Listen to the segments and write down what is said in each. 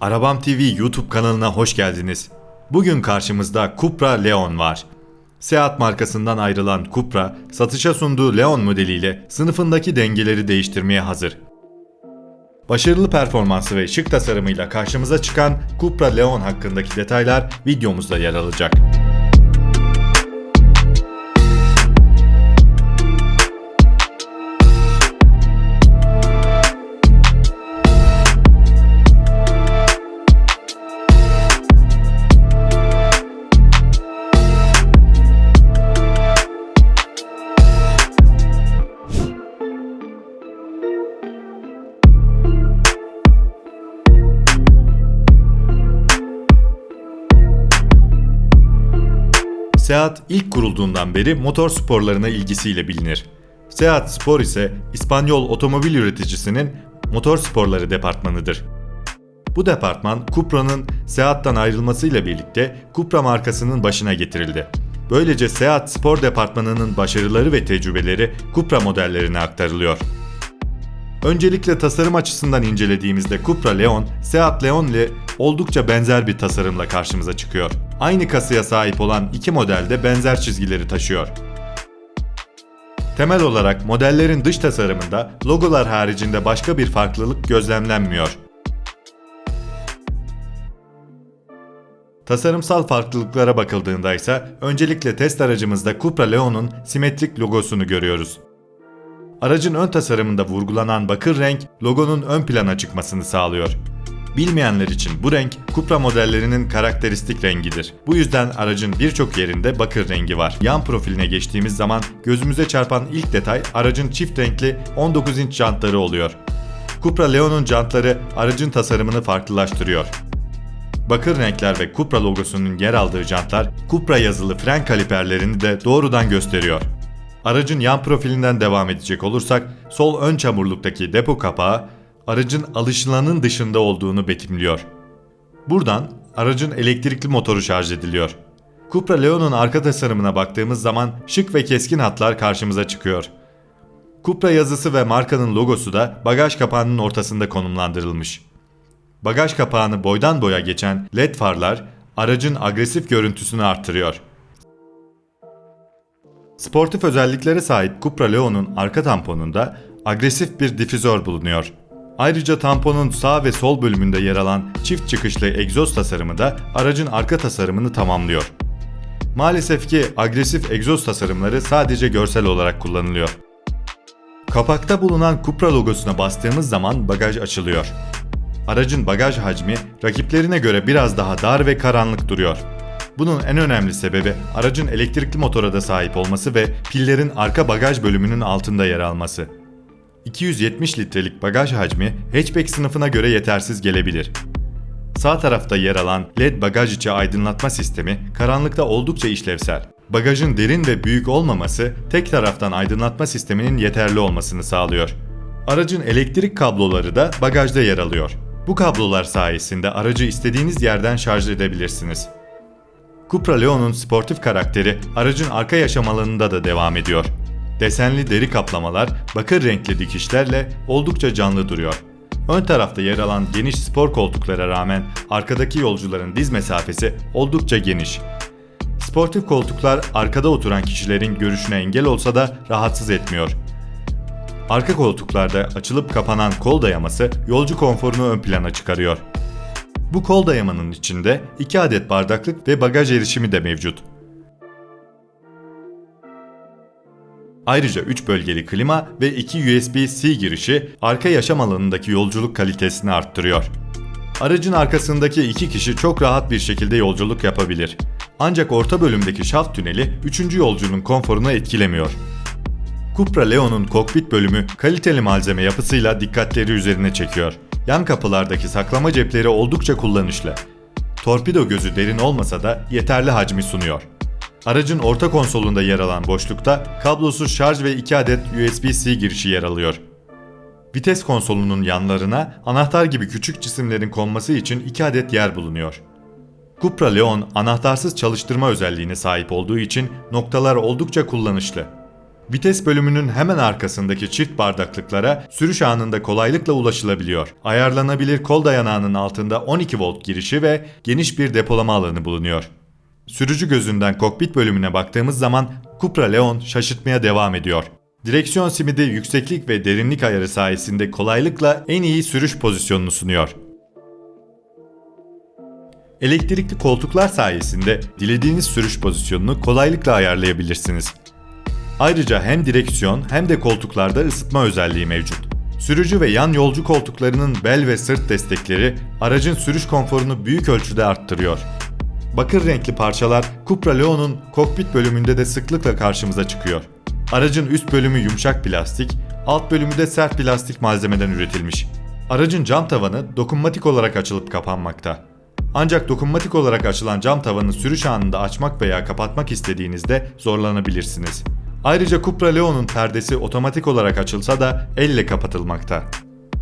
Arabam TV YouTube kanalına hoş geldiniz. Bugün karşımızda Cupra Leon var. Seat markasından ayrılan Cupra, satışa sunduğu Leon modeliyle sınıfındaki dengeleri değiştirmeye hazır. Başarılı performansı ve şık tasarımıyla karşımıza çıkan Cupra Leon hakkındaki detaylar videomuzda yer alacak. Seat ilk kurulduğundan beri motor sporlarına ilgisiyle bilinir. Seat Spor ise İspanyol otomobil üreticisinin motor sporları departmanıdır. Bu departman Cupra'nın Seat'tan ayrılmasıyla birlikte Cupra markasının başına getirildi. Böylece Seat Spor departmanının başarıları ve tecrübeleri Cupra modellerine aktarılıyor. Öncelikle tasarım açısından incelediğimizde Cupra Leon, Seat Leon ile oldukça benzer bir tasarımla karşımıza çıkıyor. Aynı kasaya sahip olan iki model de benzer çizgileri taşıyor. Temel olarak modellerin dış tasarımında logolar haricinde başka bir farklılık gözlemlenmiyor. Tasarımsal farklılıklara bakıldığında ise öncelikle test aracımızda Cupra Leon'un simetrik logosunu görüyoruz. Aracın ön tasarımında vurgulanan bakır renk logonun ön plana çıkmasını sağlıyor. Bilmeyenler için bu renk Cupra modellerinin karakteristik rengidir. Bu yüzden aracın birçok yerinde bakır rengi var. Yan profiline geçtiğimiz zaman gözümüze çarpan ilk detay aracın çift renkli 19 inç jantları oluyor. Cupra Leon'un jantları aracın tasarımını farklılaştırıyor. Bakır renkler ve Cupra logosunun yer aldığı jantlar Cupra yazılı fren kaliperlerini de doğrudan gösteriyor. Aracın yan profilinden devam edecek olursak sol ön çamurluktaki depo kapağı aracın alışılanın dışında olduğunu betimliyor. Buradan aracın elektrikli motoru şarj ediliyor. Cupra Leon'un arka tasarımına baktığımız zaman şık ve keskin hatlar karşımıza çıkıyor. Cupra yazısı ve markanın logosu da bagaj kapağının ortasında konumlandırılmış. Bagaj kapağını boydan boya geçen led farlar aracın agresif görüntüsünü arttırıyor. Sportif özelliklere sahip Cupra Leon'un arka tamponunda agresif bir difüzör bulunuyor. Ayrıca tamponun sağ ve sol bölümünde yer alan çift çıkışlı egzoz tasarımı da aracın arka tasarımını tamamlıyor. Maalesef ki agresif egzoz tasarımları sadece görsel olarak kullanılıyor. Kapakta bulunan Cupra logosuna bastığımız zaman bagaj açılıyor. Aracın bagaj hacmi rakiplerine göre biraz daha dar ve karanlık duruyor. Bunun en önemli sebebi aracın elektrikli motora da sahip olması ve pillerin arka bagaj bölümünün altında yer alması. 270 litrelik bagaj hacmi hatchback sınıfına göre yetersiz gelebilir. Sağ tarafta yer alan LED bagaj içi aydınlatma sistemi karanlıkta oldukça işlevsel. Bagajın derin ve büyük olmaması tek taraftan aydınlatma sisteminin yeterli olmasını sağlıyor. Aracın elektrik kabloları da bagajda yer alıyor. Bu kablolar sayesinde aracı istediğiniz yerden şarj edebilirsiniz. Cupra Leon'un sportif karakteri aracın arka yaşam alanında da devam ediyor. Desenli deri kaplamalar bakır renkli dikişlerle oldukça canlı duruyor. Ön tarafta yer alan geniş spor koltuklara rağmen arkadaki yolcuların diz mesafesi oldukça geniş. Sportif koltuklar arkada oturan kişilerin görüşüne engel olsa da rahatsız etmiyor. Arka koltuklarda açılıp kapanan kol dayaması yolcu konforunu ön plana çıkarıyor. Bu kol dayamanın içinde 2 adet bardaklık ve bagaj erişimi de mevcut. Ayrıca 3 bölgeli klima ve 2 USB-C girişi arka yaşam alanındaki yolculuk kalitesini arttırıyor. Aracın arkasındaki iki kişi çok rahat bir şekilde yolculuk yapabilir. Ancak orta bölümdeki şaft tüneli 3. yolcunun konforunu etkilemiyor. Cupra Leon'un kokpit bölümü kaliteli malzeme yapısıyla dikkatleri üzerine çekiyor. Yan kapılardaki saklama cepleri oldukça kullanışlı. Torpido gözü derin olmasa da yeterli hacmi sunuyor. Aracın orta konsolunda yer alan boşlukta kablosuz şarj ve 2 adet USB-C girişi yer alıyor. Vites konsolunun yanlarına anahtar gibi küçük cisimlerin konması için 2 adet yer bulunuyor. Cupra Leon anahtarsız çalıştırma özelliğine sahip olduğu için noktalar oldukça kullanışlı. Vites bölümünün hemen arkasındaki çift bardaklıklara sürüş anında kolaylıkla ulaşılabiliyor. Ayarlanabilir kol dayanağının altında 12 volt girişi ve geniş bir depolama alanı bulunuyor. Sürücü gözünden kokpit bölümüne baktığımız zaman Cupra Leon şaşırtmaya devam ediyor. Direksiyon simidi yükseklik ve derinlik ayarı sayesinde kolaylıkla en iyi sürüş pozisyonunu sunuyor. Elektrikli koltuklar sayesinde dilediğiniz sürüş pozisyonunu kolaylıkla ayarlayabilirsiniz. Ayrıca hem direksiyon hem de koltuklarda ısıtma özelliği mevcut. Sürücü ve yan yolcu koltuklarının bel ve sırt destekleri aracın sürüş konforunu büyük ölçüde arttırıyor. Bakır renkli parçalar Cupra Leon'un kokpit bölümünde de sıklıkla karşımıza çıkıyor. Aracın üst bölümü yumuşak plastik, alt bölümü de sert plastik malzemeden üretilmiş. Aracın cam tavanı dokunmatik olarak açılıp kapanmakta. Ancak dokunmatik olarak açılan cam tavanı sürüş anında açmak veya kapatmak istediğinizde zorlanabilirsiniz. Ayrıca Cupra Leon'un perdesi otomatik olarak açılsa da elle kapatılmakta.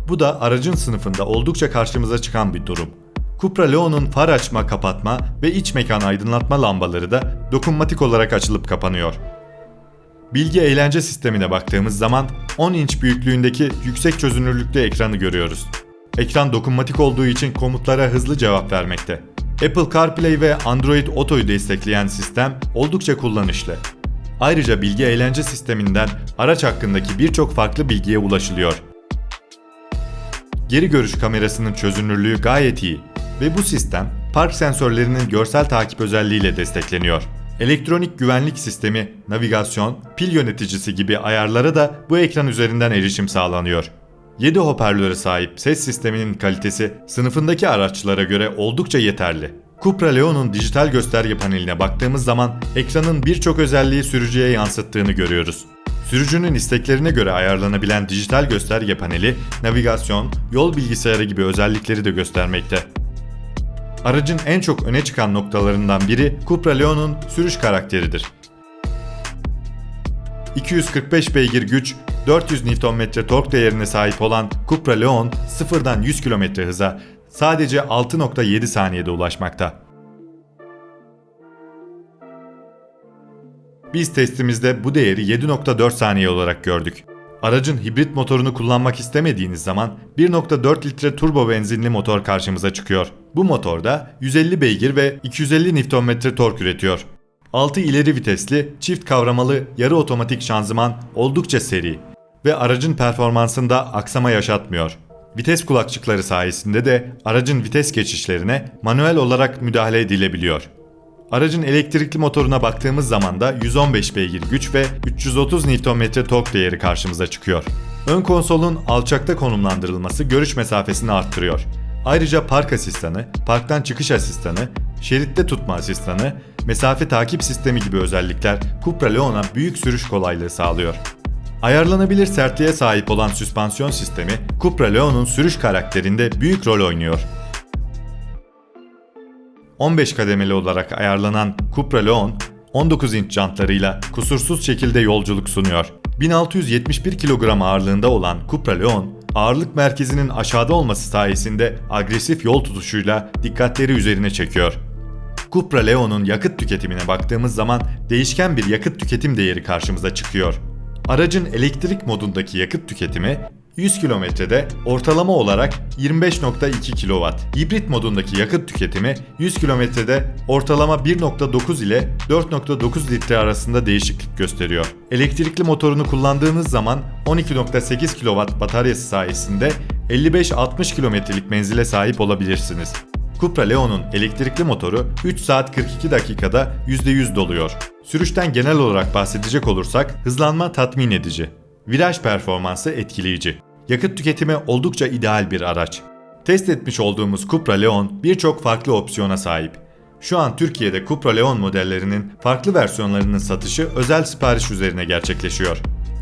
Bu da aracın sınıfında oldukça karşımıza çıkan bir durum. Cupra Leon'un far açma, kapatma ve iç mekan aydınlatma lambaları da dokunmatik olarak açılıp kapanıyor. Bilgi eğlence sistemine baktığımız zaman 10 inç büyüklüğündeki yüksek çözünürlüklü ekranı görüyoruz. Ekran dokunmatik olduğu için komutlara hızlı cevap vermekte. Apple CarPlay ve Android Auto'yu destekleyen sistem oldukça kullanışlı. Ayrıca bilgi eğlence sisteminden araç hakkındaki birçok farklı bilgiye ulaşılıyor. Geri görüş kamerasının çözünürlüğü gayet iyi ve bu sistem park sensörlerinin görsel takip özelliğiyle destekleniyor. Elektronik güvenlik sistemi, navigasyon, pil yöneticisi gibi ayarlara da bu ekran üzerinden erişim sağlanıyor. 7 hoparlöre sahip ses sisteminin kalitesi sınıfındaki araçlara göre oldukça yeterli. Cupra Leon'un dijital gösterge paneline baktığımız zaman ekranın birçok özelliği sürücüye yansıttığını görüyoruz. Sürücünün isteklerine göre ayarlanabilen dijital gösterge paneli, navigasyon, yol bilgisayarı gibi özellikleri de göstermekte. Aracın en çok öne çıkan noktalarından biri Cupra Leon'un sürüş karakteridir. 245 beygir güç, 400 Nm tork değerine sahip olan Cupra Leon sıfırdan 100 km hıza sadece 6.7 saniyede ulaşmakta. Biz testimizde bu değeri 7.4 saniye olarak gördük. Aracın hibrit motorunu kullanmak istemediğiniz zaman 1.4 litre turbo benzinli motor karşımıza çıkıyor. Bu motorda 150 beygir ve 250 Nm tork üretiyor. 6 ileri vitesli, çift kavramalı yarı otomatik şanzıman oldukça seri ve aracın performansında aksama yaşatmıyor. Vites kulakçıkları sayesinde de aracın vites geçişlerine manuel olarak müdahale edilebiliyor. Aracın elektrikli motoruna baktığımız zaman da 115 beygir güç ve 330 Nm tork değeri karşımıza çıkıyor. Ön konsolun alçakta konumlandırılması görüş mesafesini arttırıyor. Ayrıca park asistanı, parktan çıkış asistanı, şeritte tutma asistanı, mesafe takip sistemi gibi özellikler Cupra Leon'a büyük sürüş kolaylığı sağlıyor. Ayarlanabilir sertliğe sahip olan süspansiyon sistemi Cupra Leon'un sürüş karakterinde büyük rol oynuyor. 15 kademeli olarak ayarlanan Cupra Leon, 19 inç jantlarıyla kusursuz şekilde yolculuk sunuyor. 1671 kilogram ağırlığında olan Cupra Leon, ağırlık merkezinin aşağıda olması sayesinde agresif yol tutuşuyla dikkatleri üzerine çekiyor. Cupra Leon'un yakıt tüketimine baktığımız zaman değişken bir yakıt tüketim değeri karşımıza çıkıyor. Aracın elektrik modundaki yakıt tüketimi 100 kilometrede ortalama olarak 25.2 kW. Hibrit modundaki yakıt tüketimi 100 kilometrede ortalama 1.9 ile 4.9 litre arasında değişiklik gösteriyor. Elektrikli motorunu kullandığınız zaman 12.8 kW bataryası sayesinde 55-60 kilometrelik menzile sahip olabilirsiniz. Cupra Leon'un elektrikli motoru 3 saat 42 dakikada %100 doluyor. Sürüşten genel olarak bahsedecek olursak hızlanma tatmin edici. Viraj performansı etkileyici. Yakıt tüketimi oldukça ideal bir araç. Test etmiş olduğumuz Cupra Leon birçok farklı opsiyona sahip. Şu an Türkiye'de Cupra Leon modellerinin farklı versiyonlarının satışı özel sipariş üzerine gerçekleşiyor.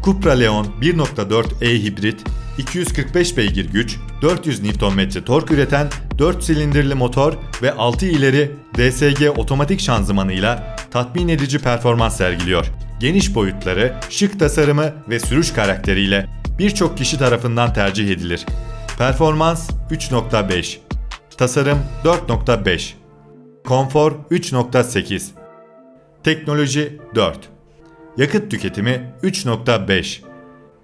Cupra Leon 1.4 e hibrit, 245 beygir güç, 400 Nm tork üreten 4 silindirli motor ve 6 ileri DSG otomatik şanzımanıyla tatmin edici performans sergiliyor. Geniş boyutları, şık tasarımı ve sürüş karakteriyle birçok kişi tarafından tercih edilir. Performans 3.5, tasarım 4.5, konfor 3.8, teknoloji 4. Yakıt tüketimi 3.5.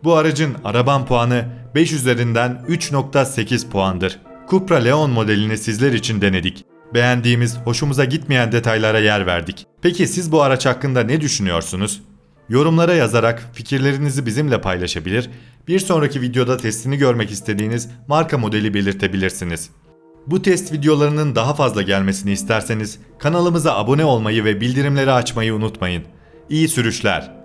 Bu aracın araban puanı 5 üzerinden 3.8 puandır. Cupra Leon modelini sizler için denedik. Beğendiğimiz, hoşumuza gitmeyen detaylara yer verdik. Peki siz bu araç hakkında ne düşünüyorsunuz? Yorumlara yazarak fikirlerinizi bizimle paylaşabilir, bir sonraki videoda testini görmek istediğiniz marka modeli belirtebilirsiniz. Bu test videolarının daha fazla gelmesini isterseniz kanalımıza abone olmayı ve bildirimleri açmayı unutmayın. İyi sürüşler.